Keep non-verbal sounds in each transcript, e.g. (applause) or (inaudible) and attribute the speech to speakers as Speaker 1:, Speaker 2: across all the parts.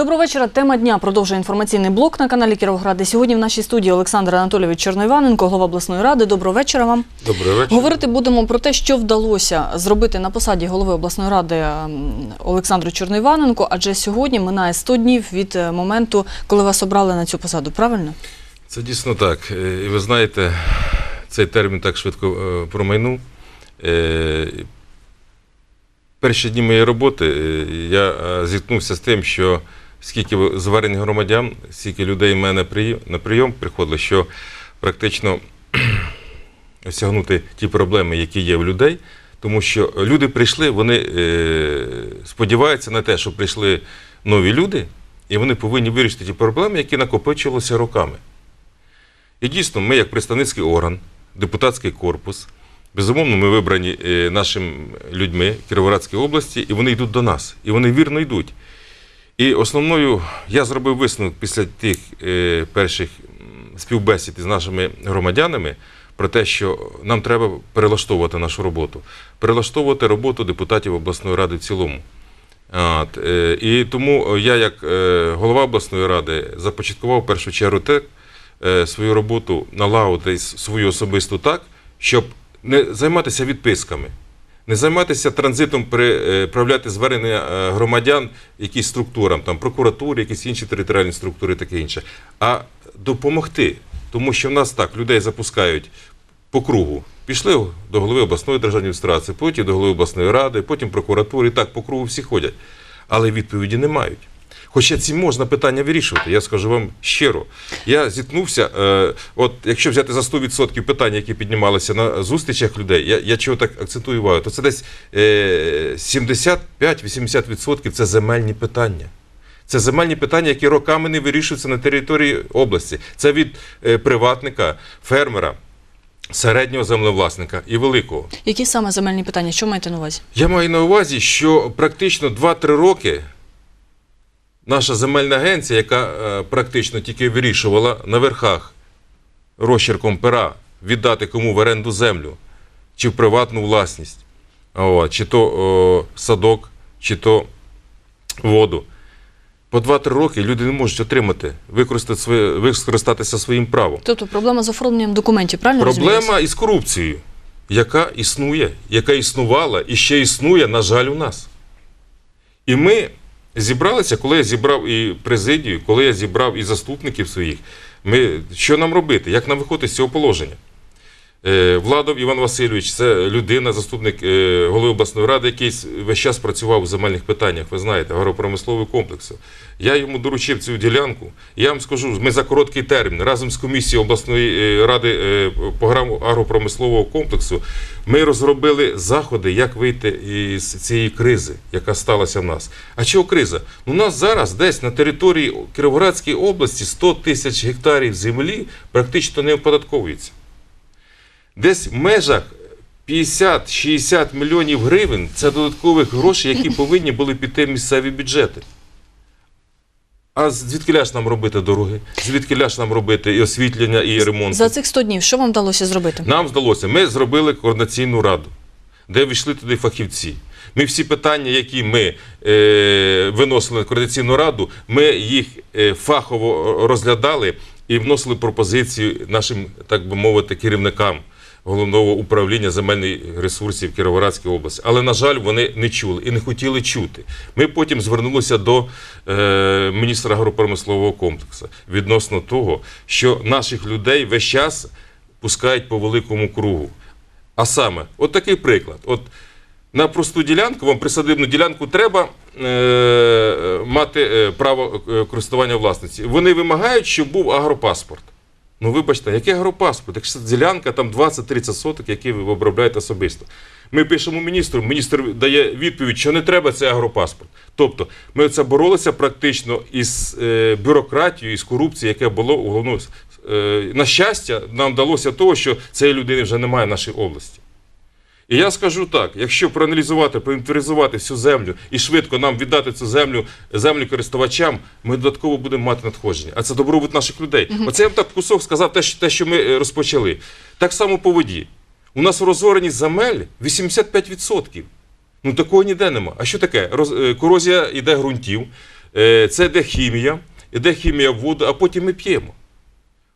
Speaker 1: Доброго вечора. Тема дня продовжує інформаційний блок на каналі Кіровоград. І Сьогодні в нашій студії Олександр Анатолійович Чорноїваненко, голова обласної ради. Доброго вечора вам.
Speaker 2: Добрий вечір.
Speaker 1: Говорити будемо про те, що вдалося зробити на посаді голови обласної ради Олександру Чорноїваненко, адже сьогодні минає 100 днів від е, моменту, коли вас обрали на цю посаду. Правильно?
Speaker 2: Це дійсно так. Е, І ви знаєте, цей термін так швидко е, промайнув. Перші дні моєї роботи я зіткнувся з тим, що скільки звернень громадян, скільки людей в мене на прийом приходило, що практично (clears throat) осягнути ті проблеми, які є в людей, тому що люди прийшли, вони е, сподіваються на те, що прийшли нові люди, і вони повинні вирішити ті проблеми, які накопичувалися роками. І дійсно, ми, як представницький орган, депутатський корпус, безумовно, ми вибрані е, нашими людьми Кіровоградської області, і вони йдуть до нас, і вони вірно йдуть. І основною я зробив висновок після тих е, перших співбесід із нашими громадянами про те, що нам треба перелаштовувати нашу роботу, перелаштовувати роботу депутатів обласної ради в цілому. От, е, і тому я, як е, голова обласної ради, започаткував в першу чергу те, е, свою роботу налагодити свою особисту так, щоб не займатися відписками, не займатися транзитом, приправляти звернення е, громадян якісь структурам, там прокуратури, якісь інші територіальні структури, таке інше, а допомогти. Тому що в нас так людей запускають по кругу. Пішли до голови обласної державної адміністрації, потім до голови обласної ради, потім прокуратури, і так по кругу всі ходять. Але відповіді не мають. Хоча ці можна питання вирішувати, я скажу вам щиро. Я зіткнувся, е, от якщо взяти за 100% питання, які піднімалися на зустрічах людей, я, я чого так акцентую увагу, то це десь е, 75-80% це земельні питання. Це земельні питання, які роками не вирішуються на території області. Це від е, приватника, фермера, середнього землевласника і великого.
Speaker 1: Які саме земельні питання? Що маєте на увазі?
Speaker 2: Я маю на увазі, що практично 2-3 роки наша земельна агенція, яка е, практично тільки вирішувала на верхах розчерком пера віддати кому в оренду землю, чи в приватну власність, о, чи то садок, чи то воду. По 2-3 роки люди не можуть отримати, використати своє, використатися своїм правом.
Speaker 1: Тобто проблема з оформленням документів, правильно?
Speaker 2: Проблема із корупцією, яка існує, яка існувала і ще існує, на жаль, у нас. І ми зібралися, коли я зібрав і президію, коли я зібрав і заступників своїх. Ми, що нам робити? Як нам виходити з цього положення? Е, Владов Іван Васильович це людина, заступник е, голови обласної ради, який весь час працював у земельних питаннях, ви знаєте, агропромислового комплексу. Я йому доручив цю ділянку. Я вам скажу, ми за короткий термін разом з комісією обласної е, ради програму агропромислового комплексу ми розробили заходи, як вийти із цієї кризи, яка сталася в нас. А чого криза? У нас зараз десь на території Кіровоградської області 100 тисяч гектарів землі практично не оподатковується десь в межах 50-60 мільйонів гривень це додаткових грошей, які (laughs) повинні були піти в місцеві бюджети. А звідки ж нам робити дороги? Звідки ж нам робити і освітлення, і ремонт?
Speaker 1: За цих 100 днів що вам вдалося зробити?
Speaker 2: Нам вдалося, ми зробили координаційну раду, де війшли туди фахівці. Ми всі питання, які ми е, виносили на координаційну раду, ми їх е, фахово розглядали і вносили пропозиції нашим, так би мовити, керівникам головного управління земельних ресурсів Кіровоградської області. Але, на жаль, вони не чули і не хотіли чути. Ми потім звернулися до е, міністра агропромислового комплексу відносно того, що наших людей весь час пускають по великому кругу. А саме, от такий приклад. От на просту ділянку, вам присадибну ділянку треба е, мати е, право е, користування власності. Вони вимагають, щоб був агропаспорт. Ну, вибачте, який агропаспорт? Якщо це ділянка там 20-30 соток, які ви обробляєте особисто. Ми пишемо міністру, міністр дає відповідь, що не треба цей агропаспорт. Тобто ми це боролися практично із е, бюрократією, із корупцією, яке було у головному. Е, на щастя, нам вдалося того, що цієї людини вже немає в нашій області. І я скажу так: якщо проаналізувати, проінвентаризувати всю землю і швидко нам віддати цю землю землю користувачам, ми додатково будемо мати надходження. А це добробут наших людей. Оце я вам так кусок сказав, те, що, те, що ми е, розпочали. Так само по воді. У нас розореність земель 85%. Ну такого ніде нема. А що таке? Роз, е, корозія йде ґрунтів, е, це йде хімія, йде хімія воду, а потім ми п'ємо.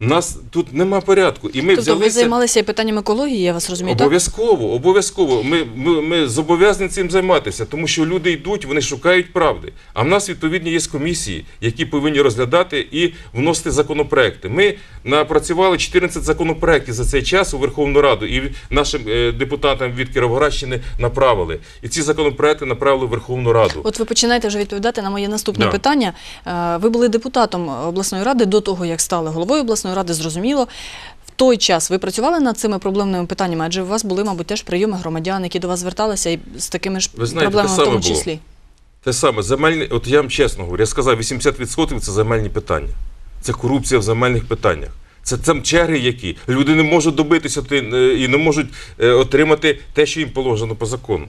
Speaker 2: У нас тут нема порядку. І ми
Speaker 1: Тобто ви займалися і питанням екології, я вас розумію?
Speaker 2: Обов'язково, обов'язково. Ми, ми, ми зобов'язані цим займатися, тому що люди йдуть, вони шукають правди. А в нас відповідні є комісії, які повинні розглядати і вносити законопроекти. Ми напрацювали 14 законопроєктів за цей час у Верховну Раду і нашим е, депутатам від Кіровоградщини направили. І ці законопроекти направили в Верховну Раду.
Speaker 1: От ви починаєте вже відповідати на моє наступне
Speaker 2: Да.
Speaker 1: питання. Е, Ви були депутатом обласної ради до того, як стали головою обласної ради, зрозуміло. В той час ви працювали над цими проблемними питаннями, адже у вас були, мабуть, теж прийоми громадян, які до вас зверталися і з такими ж
Speaker 2: Ви знаєте,
Speaker 1: проблемами
Speaker 2: те
Speaker 1: в тому
Speaker 2: було.
Speaker 1: числі.
Speaker 2: Те саме, земельні, от я вам чесно говорю, я сказав, 80% це земельні питання. Це корупція в земельних питаннях. Це там черги, які люди не можуть добитися е, і не можуть е, отримати те, що їм положено по закону.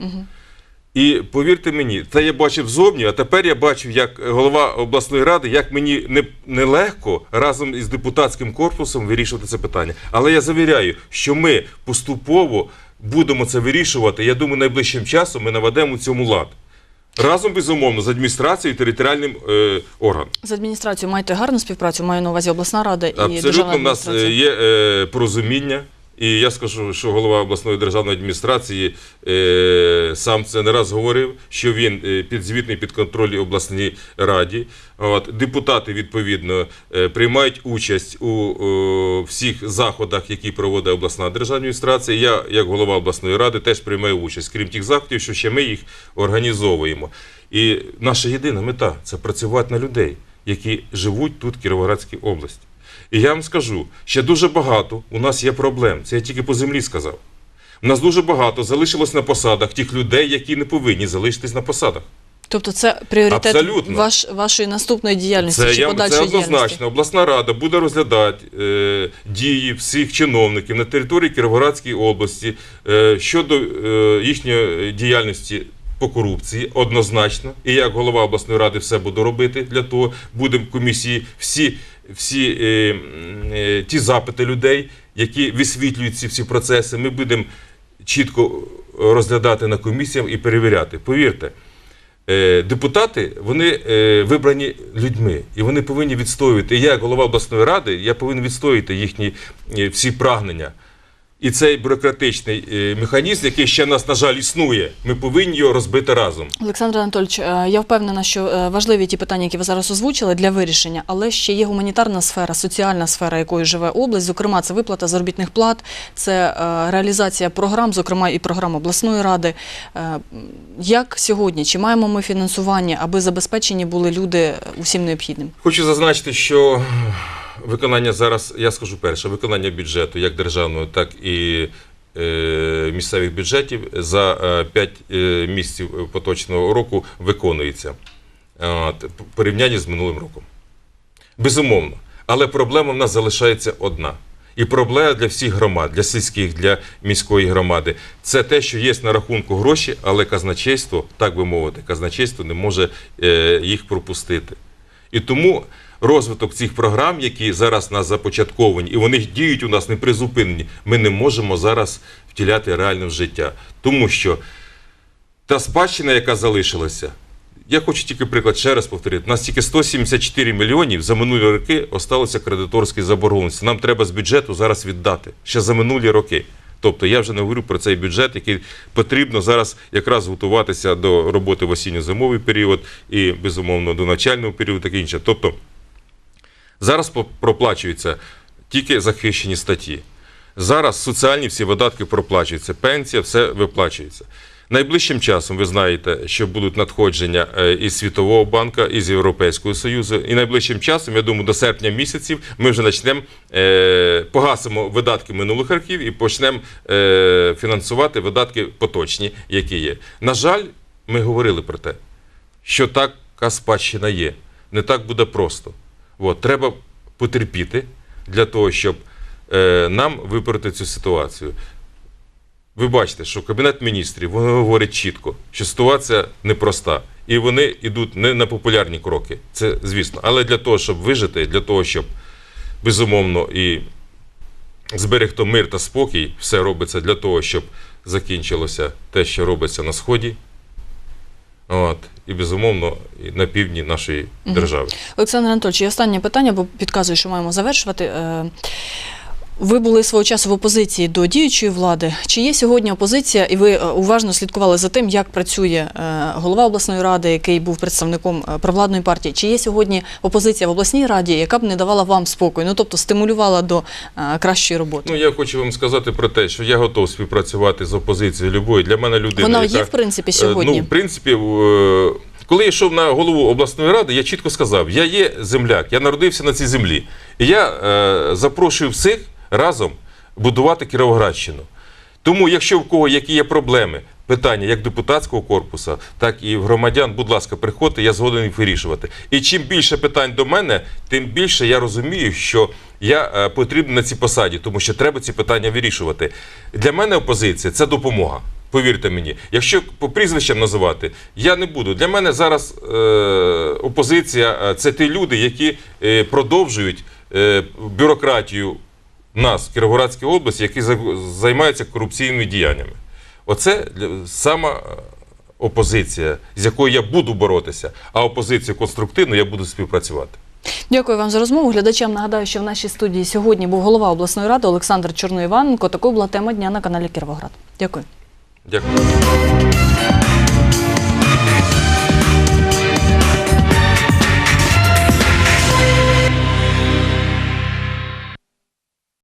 Speaker 2: І повірте мені, це я бачив зовні, а тепер я бачив, як голова обласної ради, як мені не- нелегко разом із депутатським корпусом вирішувати це питання. Але я завіряю, що ми поступово будемо це вирішувати. Я думаю, найближчим часом ми наведемо цьому лад. Разом, безумовно, з адміністрацією і територіальним е, органом.
Speaker 1: З адміністрацією маєте гарну співпрацю, маю на увазі обласна рада і державна
Speaker 2: Абсолютно в нас е, є е, порозуміння. І я скажу, що голова обласної державної адміністрації е, сам це не раз говорив, що він е, підзвітний під контроль обласній раді. От, депутати, відповідно, е, приймають участь у е, всіх заходах, які проводить обласна державна адміністрація. Я, як голова обласної ради, теж приймаю участь, крім тих заходів, що ще ми їх організовуємо. І наша єдина мета це працювати на людей, які живуть тут, в Кіровоградській області. І я вам скажу, ще дуже багато у нас є проблем. Це я тільки по землі сказав. У нас дуже багато залишилось на посадах тих людей, які не повинні залишитись на посадах.
Speaker 1: Тобто це пріоритет
Speaker 2: Абсолютно.
Speaker 1: ваш, вашої наступної діяльності
Speaker 2: Це,
Speaker 1: чи
Speaker 2: я,
Speaker 1: подальшої
Speaker 2: це
Speaker 1: діяльності?
Speaker 2: однозначно. Обласна рада буде розглядати е, дії всіх чиновників на території Кіровоградської області е, щодо е, їхньої діяльності по корупції, однозначно. І як голова обласної ради все буду робити для того. Будемо комісії всі, всі е, е, ті запити людей, які висвітлюють ці всі процеси. Ми будемо чітко розглядати на комісіях і перевіряти. Повірте. Е, депутати вони е, вибрані людьми, і вони повинні відстоювати. І я, як голова обласної ради, я повинен відстоювати їхні е, всі прагнення. І цей бюрократичний е, механізм, який ще нас, на жаль, існує, ми повинні його розбити разом.
Speaker 1: Олександр Анатольович, е, я впевнена, що е, важливі ті питання, які ви зараз озвучили для вирішення, але ще є гуманітарна сфера, соціальна сфера, якою живе область. Зокрема, це виплата заробітних плат, це реалізація програм, зокрема і програм обласної ради. Як сьогодні? Чи маємо ми фінансування, аби забезпечені були люди усім необхідним?
Speaker 2: Хочу зазначити, що виконання зараз, я скажу перше, виконання бюджету як державного, так і е, місцевих бюджетів за 5 місяців поточного року виконується порівнянні з минулим роком. Безумовно. Але проблема в нас залишається одна. І проблема для всіх громад, для сільських, для міської громади. Це те, що є на рахунку гроші, але казначейство, так би мовити, казначейство не може е, їх пропустити. І тому розвиток цих програм, які зараз нас започатковані, і вони діють у нас не призупинені, ми не можемо зараз втіляти реально в життя. Тому що та спадщина, яка залишилася, я хочу тільки приклад ще раз повторити. У нас тільки 174 мільйонів за минулі роки осталося кредиторської заборгованості. Нам треба з бюджету зараз віддати ще за минулі роки. Тобто я вже не говорю про цей бюджет, який потрібно зараз якраз готуватися до роботи в осінньо-зимовий період і, безумовно, до навчального періоду, таке інше. Тобто зараз проплачуються тільки захищені статті. Зараз соціальні всі видатки проплачуються, пенсія, все виплачується. Найближчим часом ви знаєте, що будуть надходження е, із Світового банку, із Європейського Союзу. І найближчим часом, я думаю, до серпня місяців ми вже почнемо е, погасимо видатки минулих років і почнемо е, фінансувати видатки поточні, які є. На жаль, ми говорили про те, що така спадщина є. Не так буде просто. От, треба потерпіти для того, щоб е, нам виправити цю ситуацію. Ви бачите, що Кабінет міністрів вони говорять чітко, що ситуація непроста. І вони йдуть не на популярні кроки. Це звісно. Але для того, щоб вижити, для того, щоб безумовно і зберегти мир та спокій, все робиться для того, щоб закінчилося те, що робиться на Сході. От, і безумовно на півдні нашої держави.
Speaker 1: Олександр Анатольович, і останнє питання, бо підказую, що маємо завершувати. Ви були свого часу в опозиції до діючої влади. Чи є сьогодні опозиція, і ви е, уважно слідкували за тим, як працює е, голова обласної ради, який був представником е, провладної партії? Чи є сьогодні опозиція в обласній раді, яка б не давала вам спокою, ну тобто стимулювала до кращої роботи?
Speaker 2: Ну, я хочу вам сказати про те, що я готов співпрацювати з опозицією любої. Для мене людина.
Speaker 1: Вона
Speaker 2: яка,
Speaker 1: є, в принципі, сьогодні.
Speaker 2: Ну, в принципі, коли я йшов на голову обласної ради, я чітко сказав: я є земляк, я народився на цій землі. І я е, запрошую всіх разом будувати Кіровоградщину. Тому, якщо в кого які є проблеми, питання як депутатського корпусу, так і громадян, будь ласка, приходьте, я згоден їх вирішувати. І чим більше питань до мене, тим більше я розумію, що я е, потрібен на цій посаді, тому що треба ці питання вирішувати. Для мене опозиція це допомога. Повірте мені, якщо по прізвищам називати, я не буду. Для мене зараз е, опозиція е, це ті люди, які е, продовжують е, бюрократію нас, в Кіровоградській області, які займаються корупційними діяннями. Оце сама е, опозиція, з якою я буду боротися, а опозицію конструктивну я буду співпрацювати.
Speaker 1: Дякую вам за розмову. Глядачам нагадаю, що в нашій студії сьогодні був голова обласної ради Олександр Чорноїваненко. Такою була тема дня на каналі Кіровоград. Дякую.
Speaker 2: Дякую.